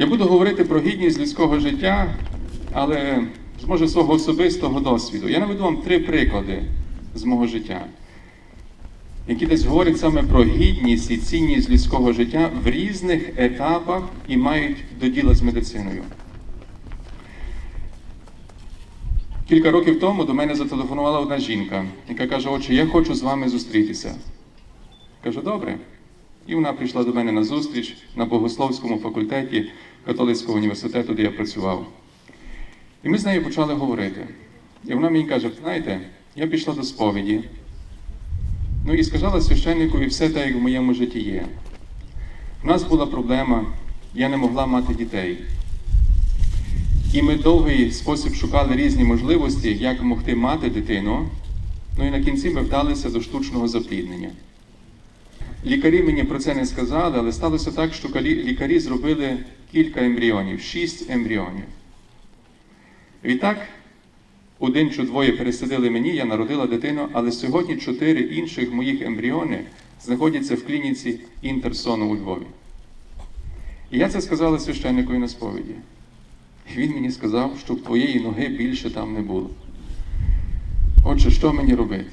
Я буду говорити про гідність людського життя, але з може свого особистого досвіду. Я наведу вам три приклади з мого життя, які десь говорять саме про гідність і цінність людського життя в різних етапах і мають до діла з медициною. Кілька років тому до мене зателефонувала одна жінка, яка каже: Отче, я хочу з вами зустрітися. Кажу, добре. І вона прийшла до мене на зустріч на богословському факультеті католицького університету, де я працював. І ми з нею почали говорити. І вона мені каже: знаєте, я пішла до сповіді. Ну і сказала священникові все те, як в моєму житті є. У нас була проблема, я не могла мати дітей. І ми довгий спосіб шукали різні можливості, як могти мати дитину. Ну і на кінці ми вдалися до штучного запліднення. Лікарі мені про це не сказали, але сталося так, що лікарі зробили кілька ембріонів, шість ембріонів. Відтак, один чи двоє пересадили мені, я народила дитину, але сьогодні чотири інших моїх ембріони знаходяться в клініці Інтерсону у Львові. І я це сказала священникові на сповіді. І він мені сказав, щоб твоєї ноги більше там не було. Отже, що мені робити?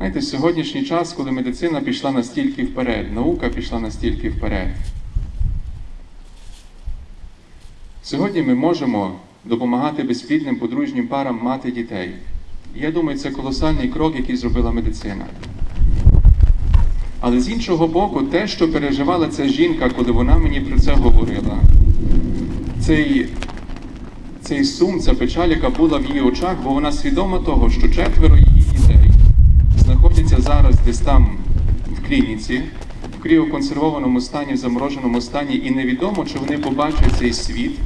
Знаєте, сьогоднішній час, коли медицина пішла настільки вперед, наука пішла настільки вперед. Сьогодні ми можемо допомагати безплідним подружнім парам мати дітей. Я думаю, це колосальний крок, який зробила медицина. Але з іншого боку, те, що переживала ця жінка, коли вона мені про це говорила, цей, цей сум, ця печаль, яка була в її очах, бо вона свідома того, що четверо її знаходяться зараз десь там в клініці, в кріоконсервованому стані, в замороженому стані, і невідомо, чи вони побачать цей світ,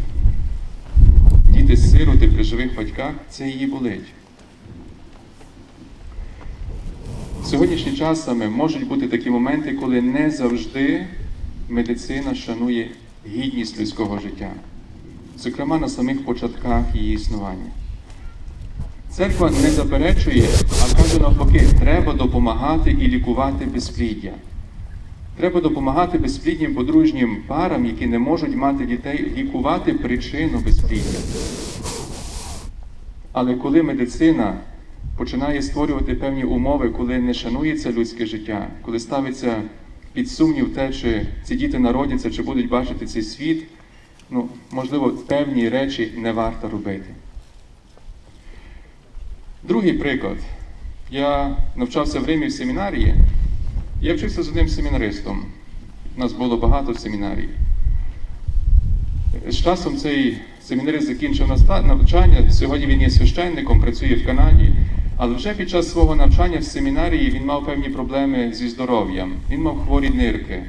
діти сироти при живих батьках, це її болить. В сьогоднішній час можуть бути такі моменти, коли не завжди медицина шанує гідність людського життя, зокрема на самих початках її існування. Церква не заперечує, а каже навпаки, треба допомагати і лікувати безпліддя. Треба допомагати безпліднім подружнім парам, які не можуть мати дітей, лікувати причину безпліддя. Але коли медицина починає створювати певні умови, коли не шанується людське життя, коли ставиться під сумнів те, чи ці діти народяться, чи будуть бачити цей світ, ну, можливо, певні речі не варто робити. Другий приклад. Я навчався в Римі в семінарії. Я вчився з одним семінаристом. У Нас було багато в семінарії. З часом цей семінарист закінчив навчання. Сьогодні він є священником, працює в Канаді. Але вже під час свого навчання в семінарії він мав певні проблеми зі здоров'ям. Він мав хворі нирки.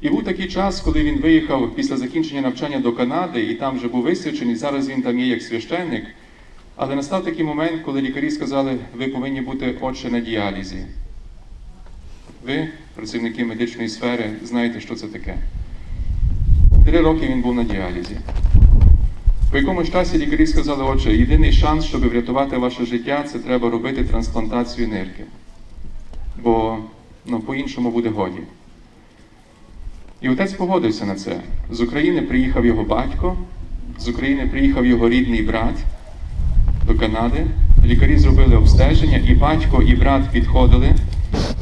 І був такий час, коли він виїхав після закінчення навчання до Канади, і там вже був висвячений. Зараз він там є як священник. Але настав такий момент, коли лікарі сказали, ви повинні бути отче на діалізі. Ви, працівники медичної сфери, знаєте, що це таке. Три роки він був на діалізі. По якомусь часі лікарі сказали, отже, єдиний шанс, щоб врятувати ваше життя, це треба робити трансплантацію нирки. Бо ну, по-іншому буде годі. І отець погодився на це. З України приїхав його батько, з України приїхав його рідний брат до Канади. Лікарі зробили обстеження, і батько, і брат підходили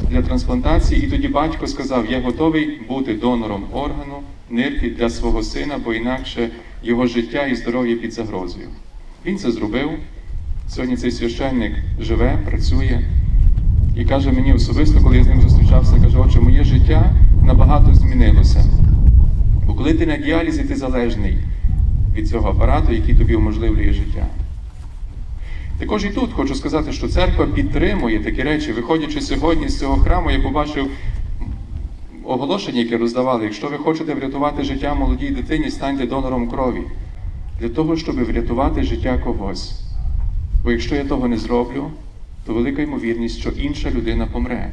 для трансплантації. І тоді батько сказав: Я готовий бути донором органу, нирки для свого сина, бо інакше його життя і здоров'я під загрозою. Він це зробив. Сьогодні цей священник живе, працює і каже мені особисто, коли я з ним зустрічався, каже, отче, моє життя набагато змінилося. Бо коли ти на діалізі, ти залежний від цього апарату, який тобі уможливлює життя. Також і тут хочу сказати, що церква підтримує такі речі. Виходячи сьогодні з цього храму, я побачив оголошення, яке роздавали. Якщо ви хочете врятувати життя молодій дитині, станьте донором крові. Для того, щоб врятувати життя когось. Бо якщо я того не зроблю, то велика ймовірність, що інша людина помре.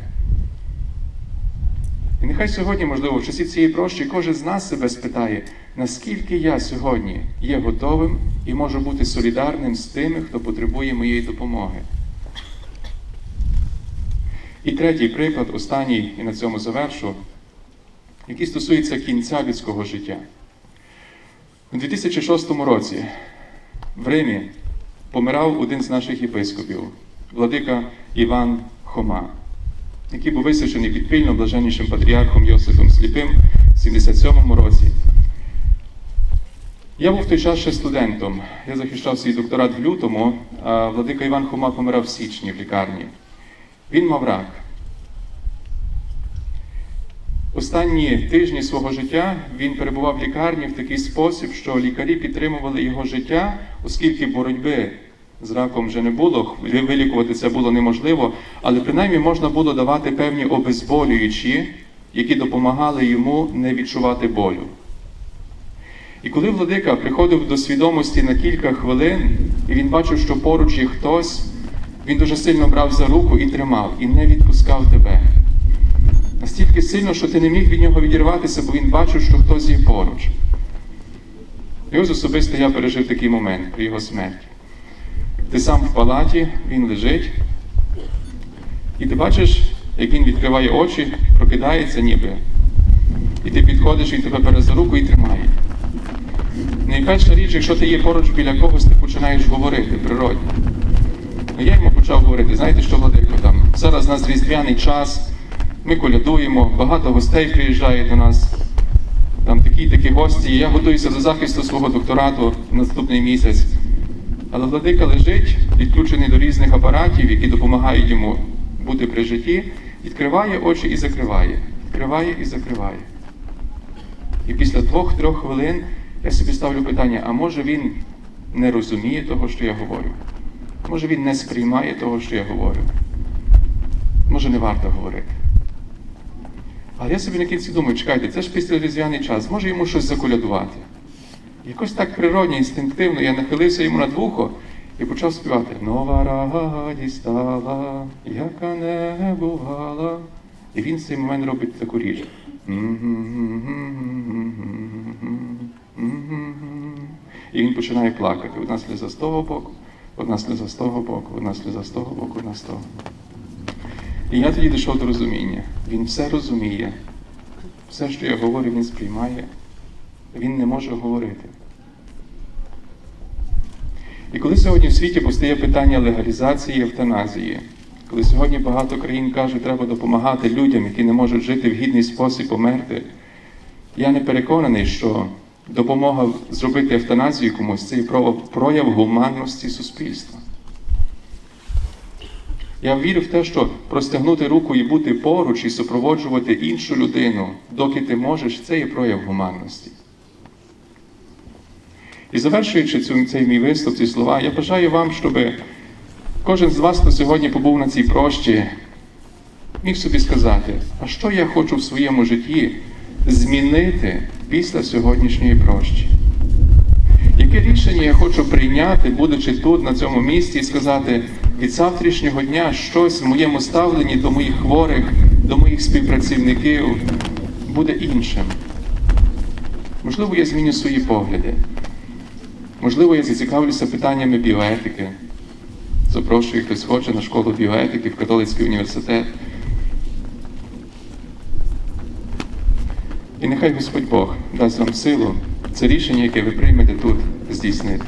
І нехай сьогодні, можливо, в часі цієї прощі кожен з нас себе спитає, наскільки я сьогодні є готовим і можу бути солідарним з тими, хто потребує моєї допомоги. І третій приклад, останній, і на цьому завершу, який стосується кінця людського життя. У 2006 році в Римі помирав один з наших єпископів, владика Іван Хома, який був висвячений підпільно блаженнішим патріархом Йосифом Сліпим в 77 році. Я був в той час ще студентом. Я захищав свій докторат в лютому, а владика Іван Хома помирав в січні в лікарні. Він мав рак. Останні тижні свого життя він перебував в лікарні в такий спосіб, що лікарі підтримували його життя, оскільки боротьби з раком вже не було, вилікувати це було неможливо, але принаймні можна було давати певні обезболюючі, які допомагали йому не відчувати болю. І коли владика приходив до свідомості на кілька хвилин, і він бачив, що поруч є хтось, він дуже сильно брав за руку і тримав, і не відпускав тебе. Настільки сильно, що ти не міг від нього відірватися, бо він бачив, що хтось є поруч. І ось особисто я пережив такий момент при його смерті. Ти сам в палаті, він лежить, і ти бачиш, як він відкриває очі, прокидається ніби. І ти підходиш, він тебе бере за руку і тримає. Найперша річ, якщо ти є поруч біля когось, ти починаєш говорити природно. Ну, я йому почав говорити, знаєте, що Владико, там зараз у нас різдвяний час, ми колядуємо, багато гостей приїжджає до нас. Там такі такі гості. Я готуюся до захисту свого докторату наступний місяць. Але владика лежить, підключений до різних апаратів, які допомагають йому бути при житті, відкриває очі і закриває, відкриває і закриває. І після двох-трьох хвилин я собі ставлю питання: а може він не розуміє того, що я говорю? Може він не сприймає того, що я говорю? Може не варто говорити. Але я собі на кінці думаю, чекайте, це ж після різдвяний час, може йому щось заколядувати. Якось так природньо, інстинктивно я нахилився йому над вухо і почав співати. Нова радість стала, яка не бувала. І він в цей момент робить таку річ. І він починає плакати. Одна сльоза з того боку, одна сльоза з того боку, одна сльоза з того боку, одна з того. І я тоді дійшов до розуміння. Він все розуміє. Все, що я говорю, він сприймає. Він не може говорити. І коли сьогодні в світі постає питання легалізації евтаназії, коли сьогодні багато країн кажуть, треба допомагати людям, які не можуть жити в гідний спосіб померти, я не переконаний, що допомога зробити евтаназію комусь це є прояв гуманності суспільства. Я вірю в те, що простягнути руку і бути поруч, і супроводжувати іншу людину, доки ти можеш, це є прояв гуманності. І завершуючи цю, цей мій виступ, ці слова, я бажаю вам, щоб кожен з вас, хто сьогодні побув на цій прощі, міг собі сказати, а що я хочу в своєму житті змінити після сьогоднішньої прощі? Яке рішення я хочу прийняти, будучи тут, на цьому місці, і сказати, від завтрашнього дня щось в моєму ставленні до моїх хворих, до моїх співпрацівників буде іншим. Можливо, я зміню свої погляди. Можливо, я зацікавлюся питаннями біоетики. Запрошую, хтось хоче на школу біоетики в католицький університет. І нехай Господь Бог дасть вам силу це рішення, яке ви приймете тут, здійснити.